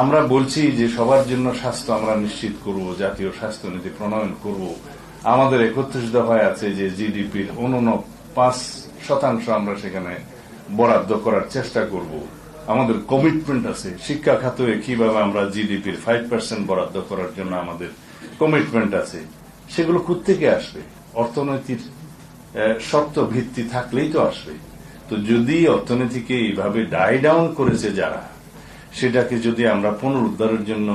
আমরা বলছি যে সবার জন্য স্বাস্থ্য আমরা নিশ্চিত করব জাতীয় স্বাস্থ্য নীতি প্রণয়ন করব। আমাদের একত্রিশ দফায় আছে যে জিডিপির অনন্য পাঁচ শতাংশ আমরা সেখানে বরাদ্দ করার চেষ্টা করব। আমাদের কমিটমেন্ট আছে। শিক্ষা খাতে কীভাবে আমরা জিডিপির ফাইভ পার্সেন্ট বরাদ্দ করার জন্য আমাদের কমিটমেন্ট আছে। সেগুলো থেকে আসবে? অর্থনীতির আহ, শক্ত ভিত্তি থাকলেই তো আসবে। তো যদি অর্থনীতিকে এইভাবে ডাই ডাউন করেছে যারা সেটাকে যদি আমরা পুনরুদ্ধারের জন্য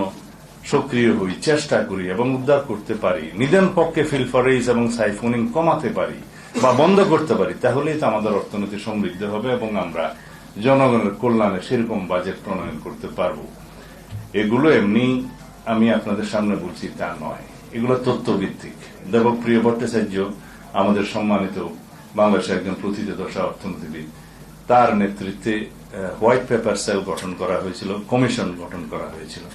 সক্রিয় হই, চেষ্টা করি এবং উদ্ধার করতে পারি, নিদেন পক্ষে ফিলফারেজ এবং সাইফোনিং কমাতে পারি বা বন্ধ করতে পারি, তাহলেই তো আমাদের অর্থনীতি সমৃদ্ধ হবে এবং আমরা জনগণের কল্যাণে সেরকম বাজেট প্রণয়ন করতে পারব। এগুলো এমনি আমি আপনাদের সামনে বলছি, তা নয়। এগুলো তথ্যভিত্তিক দেবপ্রিয় ভট্টাচার্য আমাদের সম্মানিত বাংলাদেশের একজন প্রথিতদশা অর্থনীতিবিদ। তার নেতৃত্বে হোয়াইট পেপার সেল গঠন করা হয়েছিল কমিশন গঠন করা হয়েছিল।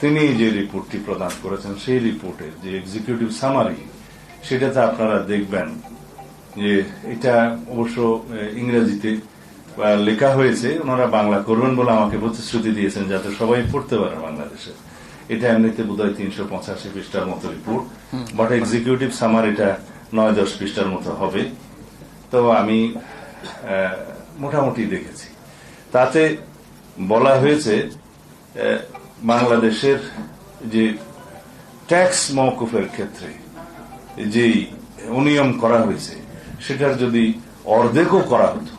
তিনি যে রিপোর্টটি প্রদান করেছেন সেই রিপোর্টের যে এক্সিকিউটিভ সামারি সেটাতে আপনারা দেখবেন যে এটা অবশ্য ইংরেজিতে লেখা হয়েছে ওনারা বাংলা করবেন বলে আমাকে প্রতিশ্রুতি দিয়েছেন যাতে সবাই পড়তে পারে বাংলাদেশে। এটা এমনিতে বোধ হয় তিনশো পঁচাশি পৃষ্ঠার মতো রিপোর্ট বাট এক্সিকিউটিভ সামার এটা নয় দশ পৃষ্ঠার মতো হবে। তো আমি মোটামুটি দেখেছি। তাতে বলা হয়েছে বাংলাদেশের যে ট্যাক্স মওকুফের ক্ষেত্রে যেই অনিয়ম করা হয়েছে, সেটার যদি অর্ধেকও করা হতো,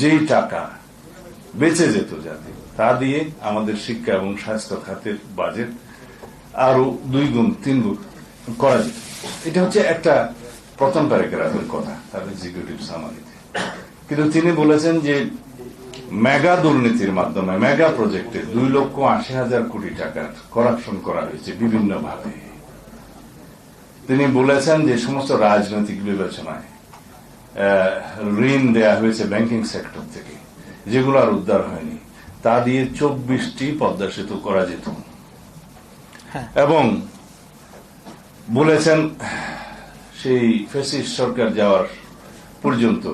যেই টাকা বেঁচে যেত যাতে, তা দিয়ে আমাদের শিক্ষা এবং স্বাস্থ্য খাতের বাজেট আরও দুই গুণ, তিন গুণ করা যেত। এটা হচ্ছে একটা প্রথম প্যারাগ্রাফের কথা, তার এক্সিকিউটিভ সামারিতে কিন্তু তিনি বলেছেন যে মেগা দুর্নীতির মাধ্যমে মেগা প্রজেক্টে দুই লক্ষ আশি হাজার কোটি টাকার করাপশন করা হয়েছে বিভিন্ন ভাবে তিনি বলেছেন যে সমস্ত রাজনৈতিক বিবেচনায় ঋণ দেয়া হয়েছে ব্যাংকিং সেক্টর থেকে যেগুলো আর উদ্ধার হয়নি তা দিয়ে চব্বিশটি পদ্মা সেতু করা যেত হ্যাঁ। এবং বলেছেন সেই ফেসিস সরকার যাওয়ার পর্যন্ত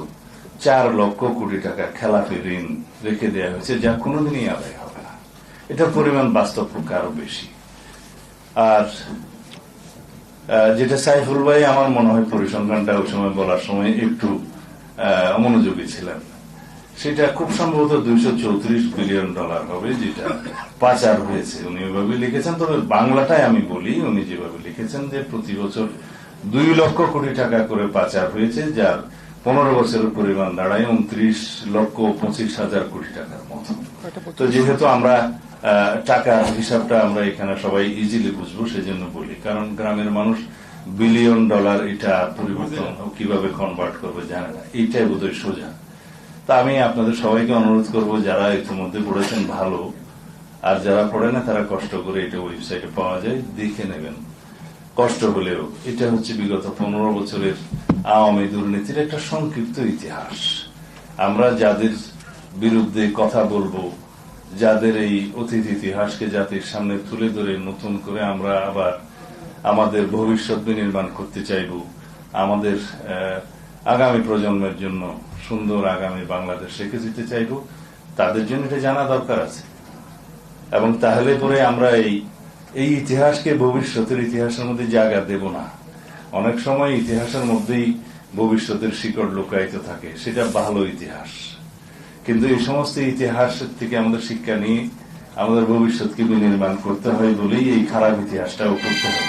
চার লক্ষ কোটি টাকা খেলাপি ঋণ রেখে দেওয়া হয়েছে, যা কোনোদিনই আদায় হবে না। এটার পরিমাণ বাস্তব পক্ষে আরও বেশি। আর যেটা সাইফুল ভাই আমার মনে হয় পরিসংখ্যানটা ওই সময় বলার সময় একটু অমনোযোগী ছিলেন। সেটা খুব সম্ভবত দুইশো চৌত্রিশ বিলিয়ন ডলার হবে, যেটা পাচার হয়েছে। উনি ওইভাবে লিখেছেন, তবে বাংলাটাই আমি বলি, উনি যেভাবে লিখেছেন যে প্রতি বছর দুই লক্ষ কোটি টাকা করে পাচার হয়েছে, যার পনেরো বছরের পরিমাণ দাঁড়ায় উনত্রিশ লক্ষ পঁচিশ হাজার কোটি টাকার মতো। তো যেহেতু আমরা টাকার হিসাবটা আমরা এখানে সবাই ইজিলি বুঝব সেজন্য বলি। কারণ গ্রামের মানুষ বিলিয়ন ডলার এটা পরিবর্তন কীভাবে কনভার্ট করবে জানে না। এইটাই বোধহয় সোজা। তা আমি আপনাদের সবাইকে অনুরোধ করব যারা ইতিমধ্যে পড়েছেন ভালো আর যারা পড়ে না তারা কষ্ট করে এটা ওয়েবসাইটে পাওয়া যায় দেখে নেবেন। কষ্ট হলেও। এটা হচ্ছে বিগত পনেরো বছরের আওয়ামী দুর্নীতির একটা সংক্ষিপ্ত ইতিহাস। আমরা যাদের বিরুদ্ধে কথা বলব, যাদের এই অতীত ইতিহাসকে জাতির সামনে তুলে ধরে নতুন করে আমরা আবার আমাদের ভবিষ্যৎ বিনির্মাণ করতে চাইব, আমাদের আগামী প্রজন্মের জন্য সুন্দর আগামী বাংলাদেশ রেখে দিতে চাইব, তাদের জন্য এটা জানা দরকার আছে। এবং তাহলে পরে আমরা এই এই ইতিহাসকে ভবিষ্যতের ইতিহাসের মধ্যে জায়গা দেব না। অনেক সময় ইতিহাসের মধ্যেই ভবিষ্যতের শিকড় লুকায়িত থাকে, সেটা ভালো ইতিহাস। কিন্তু এই সমস্ত ইতিহাসের থেকে আমাদের শিক্ষা নিয়ে আমাদের ভবিষ্যৎকে বিনির্মাণ করতে হয় বলেই এই খারাপ ইতিহাসটা করতে হবে